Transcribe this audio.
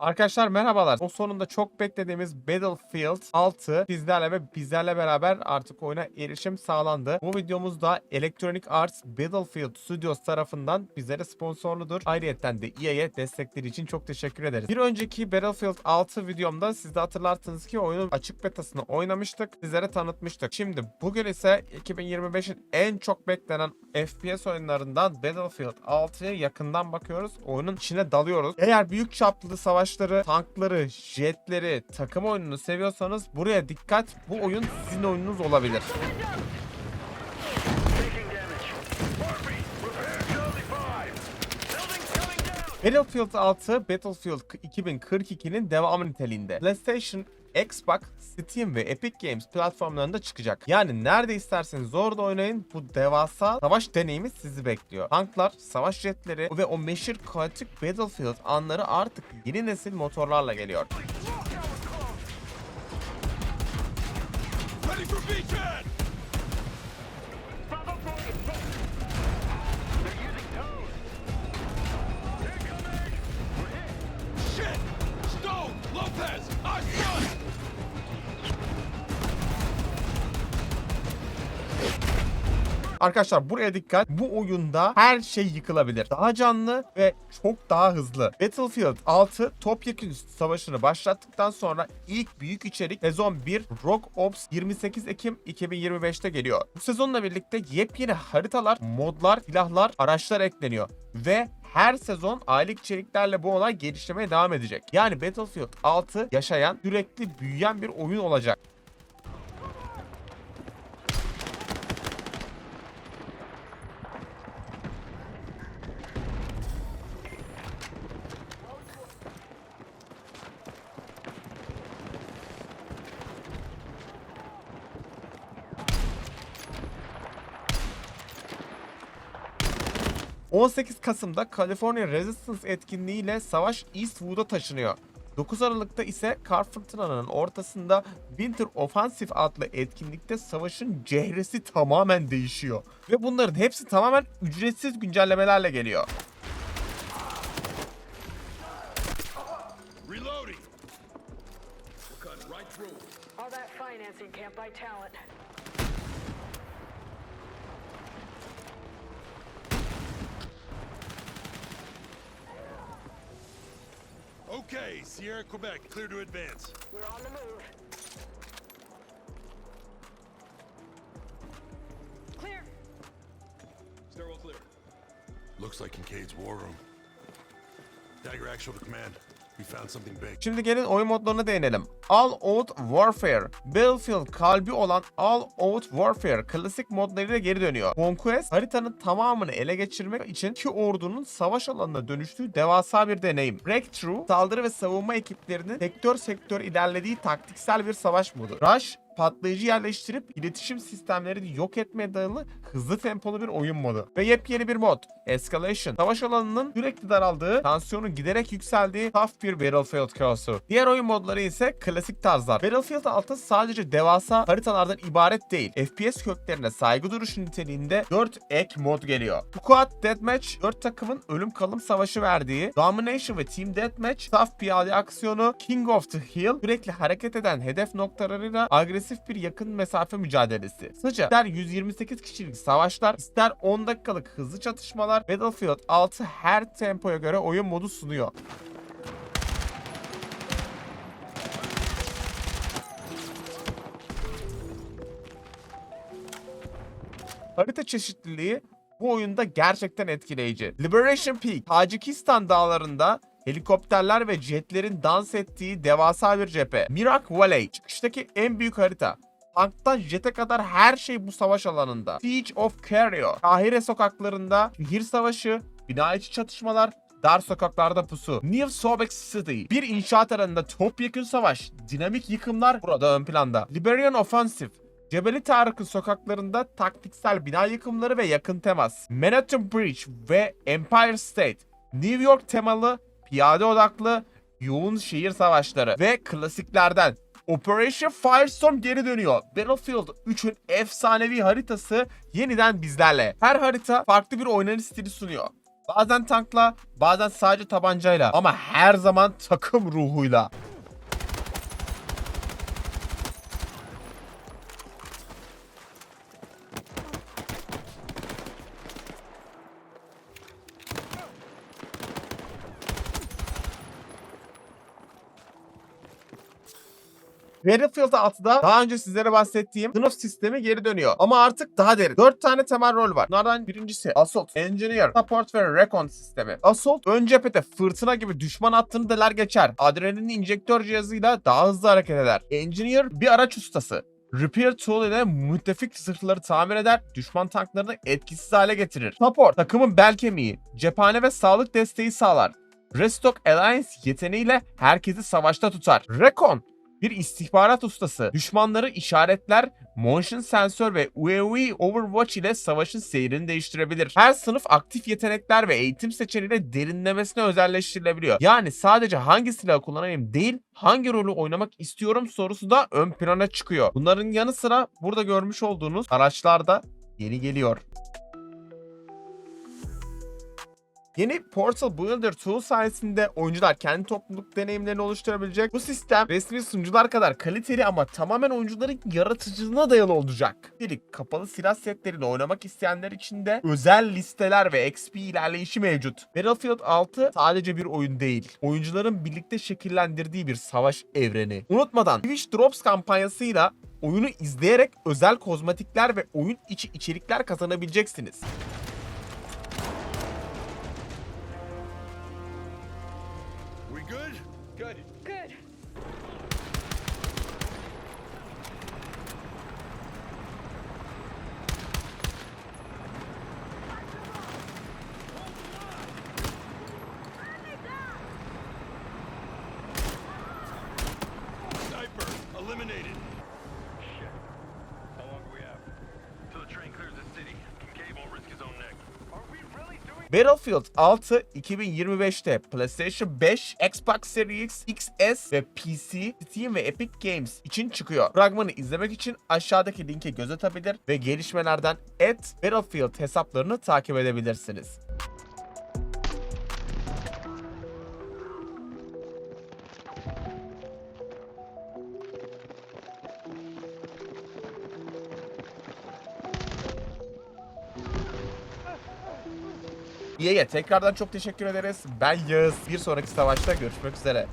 Arkadaşlar merhabalar. O sonunda çok beklediğimiz Battlefield 6 bizlerle ve bizlerle beraber artık oyuna erişim sağlandı. Bu videomuzda Electronic Arts Battlefield Studios tarafından bizlere sponsorludur. Ayrıyeten de EA'ye destekleri için çok teşekkür ederiz. Bir önceki Battlefield 6 videomda siz de hatırlarsınız ki oyunun açık betasını oynamıştık. Sizlere tanıtmıştık. Şimdi bugün ise 2025'in en çok beklenen FPS oyunlarından Battlefield 6'ya yakından bakıyoruz. Oyunun içine dalıyoruz. Eğer büyük çaplı savaşları, tankları, jetleri, takım oyununu seviyorsanız buraya dikkat. Bu oyun sizin oyununuz olabilir. Battlefield 6 Battlefield 2042'nin devamı niteliğinde. PlayStation, Xbox, Steam ve Epic Games platformlarında çıkacak. Yani nerede isterseniz orada oynayın bu devasa savaş deneyimi sizi bekliyor. Tanklar, savaş jetleri ve o meşhur kaotik Battlefield anları artık yeni nesil motorlarla geliyor. Ready for beachhead. They're Arkadaşlar buraya dikkat. Bu oyunda her şey yıkılabilir. Daha canlı ve çok daha hızlı. Battlefield 6 topyekun savaşını başlattıktan sonra ilk büyük içerik sezon 1 Rock Ops 28 Ekim 2025'te geliyor. Bu sezonla birlikte yepyeni haritalar, modlar, silahlar, araçlar ekleniyor. Ve her sezon aylık içeriklerle bu olay gelişmeye devam edecek. Yani Battlefield 6 yaşayan, sürekli büyüyen bir oyun olacak. ...18 Kasım'da California Resistance etkinliğiyle savaş Eastwood'a taşınıyor. 9 Aralık'ta ise Kar Fırtına'nın ortasında Winter Offensive adlı etkinlikte savaşın cehresi tamamen değişiyor. Ve bunların hepsi tamamen ücretsiz güncellemelerle geliyor. Reloading. Cut right through. All that financing can't buy talent. Okay, Sierra, Quebec, clear to advance. We're on the move. Clear. Stairwell clear. Looks like Kincaid's war room. Dagger Actual to command. Şimdi gelin oyun modlarına değinelim. All Out Warfare. Battlefield kalbi olan All Out Warfare klasik modlarıyla geri dönüyor. Conquest haritanın tamamını ele geçirmek için iki ordunun savaş alanına dönüştüğü devasa bir deneyim. Breakthrough saldırı ve savunma ekiplerinin sektör sektör ilerlediği taktiksel bir savaş modu. Rush patlayıcı yerleştirip iletişim sistemlerini yok etmeye dayalı hızlı tempolu bir oyun modu. Ve yepyeni bir mod Escalation. Savaş alanının sürekli daraldığı, tansiyonun giderek yükseldiği tough bir Battlefield kaosu. Diğer oyun modları ise klasik tarzlar. Battlefield 6 sadece devasa haritalardan ibaret değil. FPS köklerine saygı duruşu niteliğinde 4 ek mod geliyor. Squad Deathmatch 4 takımın ölüm kalım savaşı verdiği, Domination ve Team Deathmatch, tough piyade aksiyonu, King of the Hill, sürekli hareket eden hedef noktalarıyla agresif bir yakın mesafe mücadelesi. Kısaca ister 128 kişilik savaşlar, ister 10 dakikalık hızlı çatışmalar, Battlefield 6 her tempoya göre oyun modu sunuyor. Harita çeşitliliği bu oyunda gerçekten etkileyici. Liberation Peak, Tacikistan dağlarında helikopterler ve jetlerin dans ettiği devasa bir cephe. Mirak Valley, çıkıştaki en büyük harita. Tanktan jete kadar her şey bu savaş alanında. Siege of Cairo, Kahire sokaklarında şehir savaşı, bina içi çatışmalar, dar sokaklarda pusu. New Sobek City, bir inşaat alanında topyekun savaş, dinamik yıkımlar burada ön planda. Liberian Offensive, Cebeli Tarık'ın sokaklarında taktiksel bina yıkımları ve yakın temas. Manhattan Bridge ve Empire State. New York temalı, piyade odaklı, yoğun şehir savaşları ve klasiklerden Operation Firestorm geri dönüyor. Battlefield 3'ün efsanevi haritası yeniden bizlerle. Her harita farklı bir oynanış stili sunuyor. Bazen tankla, bazen sadece tabancayla ama her zaman takım ruhuyla. Battlefield 6'da daha önce sizlere bahsettiğim sınıf sistemi geri dönüyor. Ama artık daha derin. 4 tane temel rol var. Bunlardan birincisi Assault, Engineer, Support ve Recon sistemi. Assault ön cephede fırtına gibi düşman hattını deler geçer. Adrenalin injektör cihazıyla daha hızlı hareket eder. Engineer bir araç ustası. Repair Tool ile müttefik zırhları tamir eder, düşman tanklarını etkisiz hale getirir. Support, takımın bel kemiği, cephane ve sağlık desteği sağlar. Restock Alliance yeteneğiyle herkesi savaşta tutar. Recon, bir istihbarat ustası. Düşmanları işaretler, motion sensör ve UAV Overwatch ile savaşın seyrini değiştirebilir. Her sınıf aktif yetenekler ve eğitim seçeneğiyle derinlemesine özelleştirilebiliyor. Yani sadece hangi silahı kullanayım değil, hangi rolü oynamak istiyorum sorusu da ön plana çıkıyor. Bunların yanı sıra burada görmüş olduğunuz araçlar da yeni geliyor. Yeni Portal Builder Tool sayesinde oyuncular kendi topluluk deneyimlerini oluşturabilecek. Bu sistem resmi sunucular kadar kaliteli ama tamamen oyuncuların yaratıcılığına dayalı olacak. Üstelik kapalı silah setleriyle oynamak isteyenler için de özel listeler ve XP ilerleyişi mevcut. Battlefield 6 sadece bir oyun değil. Oyuncuların birlikte şekillendirdiği bir savaş evreni. Unutmadan Twitch Drops kampanyasıyla oyunu izleyerek özel kozmetikler ve oyun içi içerikler kazanabileceksiniz. Eliminated. Battlefield 6 2025'te PlayStation 5, Xbox Series X, XS ve PC, Steam ve Epic Games için çıkıyor. Fragmanı izlemek için aşağıdaki linke göz atabilir ve gelişmelerden at Battlefield hesaplarını takip edebilirsiniz. EA'ye tekrardan çok teşekkür ederiz. Ben Yağız. Bir sonraki savaşta görüşmek üzere.